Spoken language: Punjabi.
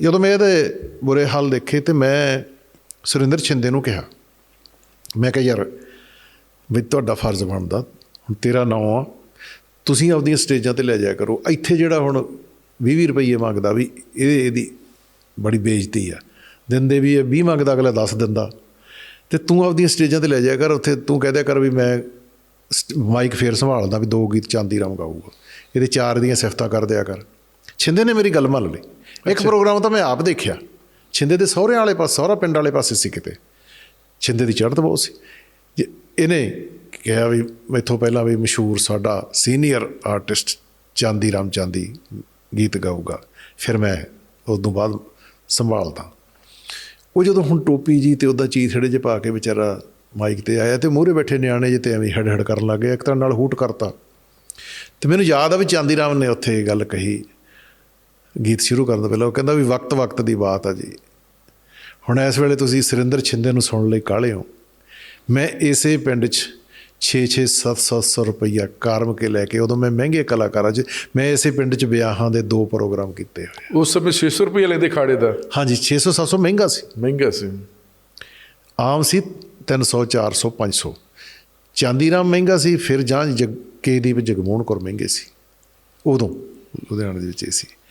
ਜਦੋਂ ਮੈਂ ਇਹਦੇ ਬੁਰੇ ਹਾਲ ਦੇਖੇ ਤੇ ਮੈਂ ਸੁਰਿੰਦਰ ਛਿੰਦੇ ਨੂੰ ਕਿਹਾ। ਮੈਂ ਕਿਹਾ, ਯਾਰ, ਵੀ ਤੁਹਾਡਾ ਫਰਜ਼ ਬਣਦਾ, ਹੁਣ ਤੇਰਾ ਨਾਂ ਆ, ਤੁਸੀਂ ਆਪਦੀਆਂ ਸਟੇਜਾਂ ਤੇ ਲੈ ਜਾਇਆ ਕਰੋ। ਇੱਥੇ ਜਿਹੜਾ ਹੁਣ 20 ਰੁਪਏ ਮੰਗਦਾ ਵੀ ਇਹ ਇਹਦੀ ਬੜੀ ਬੇਇੱਜ਼ਤੀ ਆ। ਦਿੰਦੇ ਵੀ ਇਹ 20 ਮੰਗਦਾ, ਅਗਲਾ 10 ਦਿੰਦਾ। ਤੇ ਤੂੰ ਆਪਦੀਆਂ ਸਟੇਜਾਂ ਤੇ ਲੈ ਜਾਇਆ ਕਰ, ਉੱਥੇ ਤੂੰ ਕਹਿ ਦਿਆ ਕਰ ਵੀ ਮੈਂ ਸਟ- ਮਾਈਕ ਫੇਰ ਸੰਭਾਲਦਾ ਵੀ ਦੋ ਗੀਤ ਚਾਂਦੀ ਰਾਮ ਗਾਊਗਾ। ਇਹਦੇ ਚਾਰ ਦੀਆਂ ਸਿਫਤਾਂ ਕਰ ਦਿਆ ਕਰ। ਛਿੰਦੇ ਨੇ ਮੇਰੀ ਗੱਲ ਮੰਨ ਲਈ। ਇੱਕ ਪ੍ਰੋਗਰਾਮ ਤਾਂ ਮੈਂ ਆਪ ਦੇਖਿਆ। ਛਿੰਦੇ ਦੇ ਸਹੁਰਿਆਂ ਵਾਲੇ ਪਾਸੇ ਸਹੁਰਾ ਪਿੰਡ ਵਾਲੇ ਪਾਸੇ ਸੀ ਕਿਤੇ। ਛਿੰਦੇ ਦੀ ਚੜ੍ਹਤ ਬਹੁਤ ਸੀ। ਇਹਨੇ ਕਿਹਾ ਵੀ ਮੈਥੋਂ ਪਹਿਲਾਂ ਵੀ ਮਸ਼ਹੂਰ ਸਾਡਾ ਸੀਨੀਅਰ ਆਰਟਿਸਟ ਚਾਂਦੀ ਰਾਮ ਚਾਂਦੀ ਗੀਤ ਗਾਊਗਾ। ਫਿਰ ਮੈਂ ਉਸ ਤੋਂ ਬਾਅਦ ਸੰਭਾਲਦਾ। ਉਹ ਜਦੋਂ ਹੁਣ ਟੋਪੀ ਜੀ ਤੇ ਉਹਦਾ ਚੀਥੜੇ ਜੇ ਪਾ ਕੇ ਵਿਚਾਰਾ ਮਾਈਕ ਤੇ ਆਇਆ ਤੇ ਮੂਹਰੇ ਬੈਠੇ ਨਿਆਣੇ ਜੇ ਤੇ ਐਵੇਂ ਹੜ ਹੜ ਕਰਨ ਲੱਗੇ ਇੱਕ ਤਰ੍ਹਾਂ ਨਾਲ ਹੂਟ ਕਰਤਾ। ਤੇ ਮੈਨੂੰ ਯਾਦ ਆ ਵੀ ਚਾਂਦੀ ਰਾਮ ਨੇ ਉੱਥੇ ਇਹ ਗੱਲ ਕਹੀ ਗੀਤ ਸ਼ੁਰੂ ਕਰਨ ਤੋਂ ਪਹਿਲਾਂ ਉਹ ਕਹਿੰਦਾ ਵੀ ਵਕਤ ਵਕਤ ਦੀ ਬਾਤ ਆ ਜੀ। ਹੁਣ ਇਸ ਵੇਲੇ ਤੁਸੀਂ ਸੁਰਿੰਦਰ ਛਿੰਦੇ ਨੂੰ ਸੁਣਨ ਲਈ ਕਾਹਲੇ ਹੋ? ਮੈਂ ਇਸੇ ਪਿੰਡ 'ਚ 6-6 700 ਰੁਪਈਆ ਕਾਰਮ ਕੇ ਲੈ ਕੇ ਉਦੋਂ ਮੈਂ ਮਹਿੰਗੇ ਕਲਾਕਾਰਾਂ 'ਚ ਮੈਂ ਇਸੇ ਪਿੰਡ 'ਚ ਵਿਆਹਾਂ ਦੇ ਦੋ ਪ੍ਰੋਗਰਾਮ ਕੀਤੇ ਹੋਏ ਉਸ ਸਮੇਂ 600 ਰੁਪਏ ਲੈਂਦੇ ਖਾੜੇ ਦਾ? ਹਾਂਜੀ 600-700 ਮਹਿੰਗਾ ਸੀ। ਮਹਿੰਗਾ ਸੀ। ਆਮ ਸੀ 300 400 500 ਚਾਂਦੀ ਰਾਮ ਮਹਿੰਗਾ ਸੀ ਫਿਰ ਜਾਂ ਜੱਗੇ ਦੀ ਜਗਮੋਹਨ ਕੌਰ ਮਹਿੰਗੇ ਸੀ। ਉਦੋਂ ਲੁਧਿਆਣੇ ਦੇ ਵਿੱਚ ਇਹ ਸੀ।